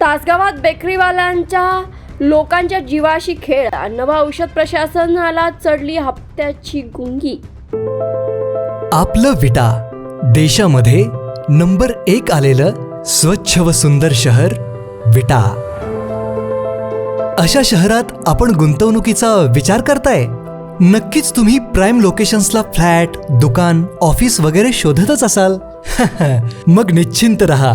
तासगावात बेकरीवाल्यांच्या लोकांच्या जीवाशी खेळ. नवा औषध प्रशासनाला चढली हप्त्याची गुंगी. आपलं विटा देशामध्ये नंबर एक आलेलं स्वच्छ व सुंदर शहर विटा अशा शहरात आपण गुंतवणुकीचा विचार करताय? नक्कीच तुम्ही प्राईम लोकेशन्सला फ्लॅट दुकान ऑफिस वगैरे शोधतच असाल. मग निश्चिंत रहा.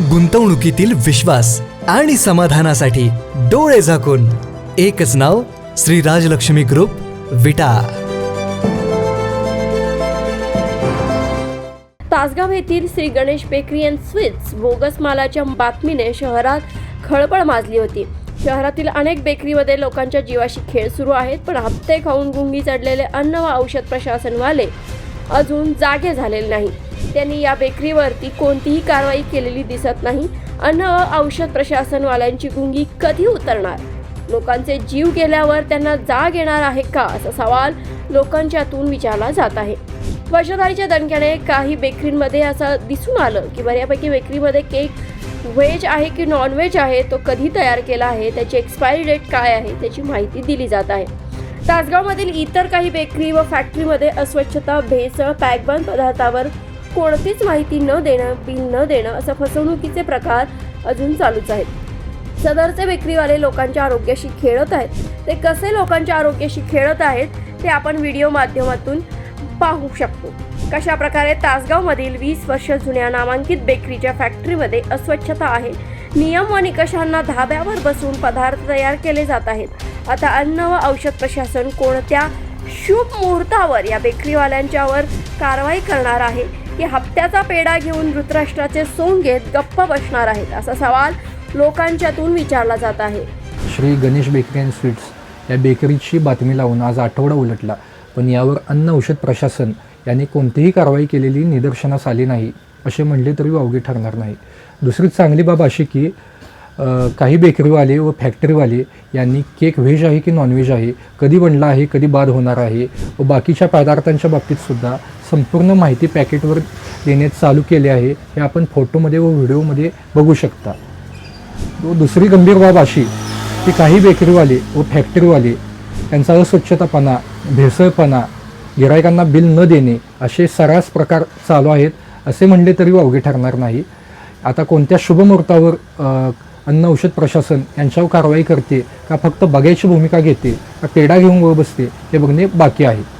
गुंतवणुकीतील विश्वास आणि समाधानासाठी डोळे झाकून एकच नाव श्री राजलक्ष्मी ग्रुप विटा. तासगाव येथील Shri Ganesh bakery and sweets bogus मालाच्या बातमीने शहरात खळबळ माजली होती. शहरातील अनेक बेकरीमध्ये लोकांच्या जीवाशी खेळ सुरू आहेत पण हप्ते खाऊन गुंगी चढलेले अन्न व औषध प्रशासनवाले अजून जागे झालेले नाही. त्यांनी या बेकरीवरती कोणतीही कारवाई केलेली दिसत नाही. अन्न औषध प्रशासनवाल्यांची गुंगी कधी उतरणार? लोकांचे जीव गेल्यावर त्यांना जाग येणार आहे का? असा सवाल लोकांच्यातून विचारला जात आहे. वर्षधारीच्या दणक्याने काही बेकरींमध्ये असं दिसून आलं की बऱ्यापैकी बेकरीमध्ये केक व्हेज आहे की नॉनव्हेज आहे तो कधी तयार केला आहे त्याची एक्सपायरी डेट काय आहे त्याची माहिती दिली जात आहे. तासगावमधील इतर काही बेकरी व फॅक्टरीमध्ये अस्वच्छता भेसळ पॅकबंद पदार्थावर कोणतीच माहिती न देणं बिल न देणं असं फसवणुकीचे प्रकार अजून चालूच आहेत. सदरचे बेकरीवाले लोकांच्या आरोग्याशी खेळत आहेत. ते कसे लोकांच्या आरोग्याशी खेळत आहेत ते आपण व्हिडिओ माध्यमातून पाहू शकतो. कशा प्रकारे तासगावमधील वीस वर्ष जुन्या नामांकित बेकरीच्या फॅक्टरीमध्ये अस्वच्छता आहे नियम व निकषांना धाब्यावर बसून पदार्थ तयार केले जात आहेत. आता अन्न व औषध प्रशासन कोणत्या शुभ मुहूर्तावर या बेकरीवाल्यांच्यावर कारवाई करणार आहे की हप्त्याचा पेढा घेऊन धृतराष्ट्राचे सोंग घेत गप्प बसणार आहेत असा सवाल लोकांच्यातून विचारला जात आहे. Shri Ganesh bakery and sweets या बेकरीची बातमी लावून आज आठवडा उलटला पण यावर अन्न औषध प्रशासन यांनी कोणतीही कारवाई केलेली निदर्शनास आली नाही असे म्हणले तरी वावगे ठरणार नाही. दुसरी चांगली बाब अशी की काही बेकरीवाले व फॅक्टरीवाले यांनी केक व्हेज आहे की नॉनव्हेज आहे कधी बनला आहे कधी बाद होणार आहे व बाकीच्या पदार्थांच्या बाबतीतसुद्धा संपूर्ण माहिती पॅकेटवर देणे चालू केले आहे हे आपण फोटोमध्ये व व्हिडिओमध्ये बघू शकता. व दुसरी गंभीर बाब अशी की काही बेकरीवाले व फॅक्टरीवाले यांचा अस्वच्छतापणा भेसळपणा गिरायकांना बिल न देणे असे सर्रास प्रकार चालू आहेत असे म्हणले तरी वावगे ठरणार नाही. आता कोणत्या शुभमुहूर्तावर अन्न औषध प्रशासन यांच्यावर कारवाई करते का फक्त बघायची भूमिका घेते का पेढा घेऊन वर बसते हे बघणे बाकी आहे.